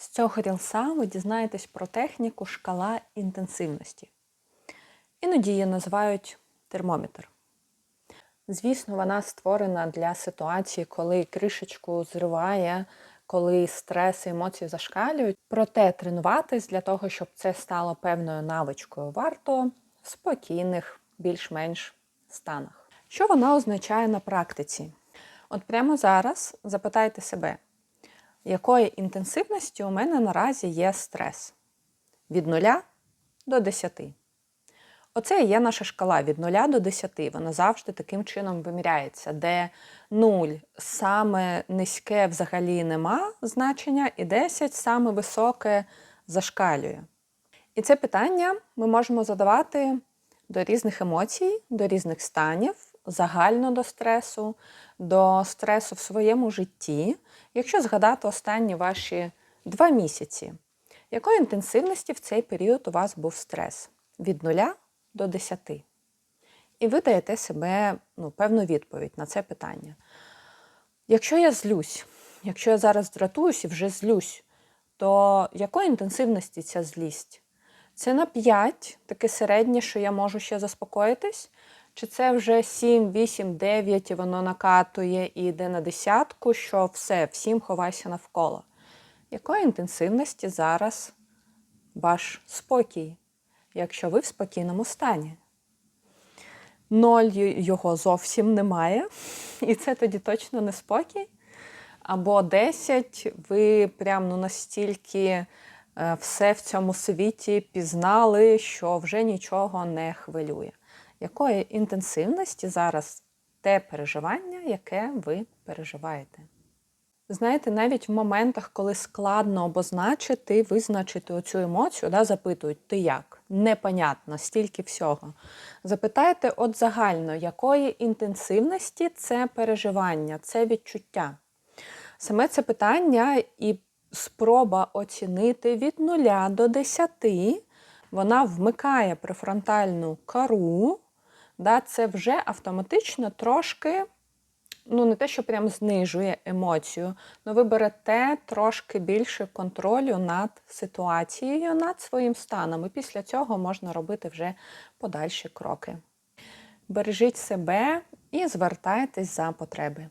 З цього рілса ви дізнаєтесь про техніку шкала інтенсивності. Іноді її називають термометр. Звісно, вона створена для ситуації, коли кришечку зриває, коли стрес і емоції зашкалюють. Проте тренуватись для того, щоб це стало певною навичкою, варто в спокійних, більш-менш станах. Що вона означає на практиці? От прямо зараз запитайте себе, якої інтенсивності у мене наразі є стрес? Від 0 до 10. Оце і є наша шкала від 0 до 10. Вона завжди таким чином виміряється, де 0 саме низьке взагалі нема значення, і 10 саме високе зашкалює. І це питання ми можемо задавати до різних емоцій, до різних станів, загально до стресу, до стресу в своєму житті. Якщо згадати останні ваші два місяці, якої інтенсивності в цей період у вас був стрес? Від 0 до 10. І ви даєте себе ну, певну відповідь на це питання. Якщо я злюсь, якщо я зараз дратуюсь і вже злюсь, то якої інтенсивності ця злість? Це на 5, таке середнє, що я можу ще заспокоїтись? Чи це вже 7, 8, 9 і воно накатує і йде на десятку, що все, всім ховайся навколо? Якої інтенсивності зараз ваш спокій, якщо ви в спокійному стані? Ноль його зовсім немає, і це тоді точно не спокій. Або 10, ви прям ну, настільки все в цьому світі пізнали, що вже нічого не хвилює. Якої інтенсивності зараз те переживання, яке ви переживаєте? Знаєте, навіть в моментах, коли складно обозначити, визначити оцю емоцію, да, запитують, ти як? Непонятно, стільки всього. Запитайте от загально, якої інтенсивності це переживання, це відчуття. Саме це питання і спроба оцінити від 0 до 10, вона вмикає префронтальну кору, да, це вже автоматично трошки ну не те, що прям знижує емоцію, але ви берете трошки більше контролю над ситуацією, над своїм станом. І після цього можна робити вже подальші кроки. Бережіть себе і звертайтесь за потреби.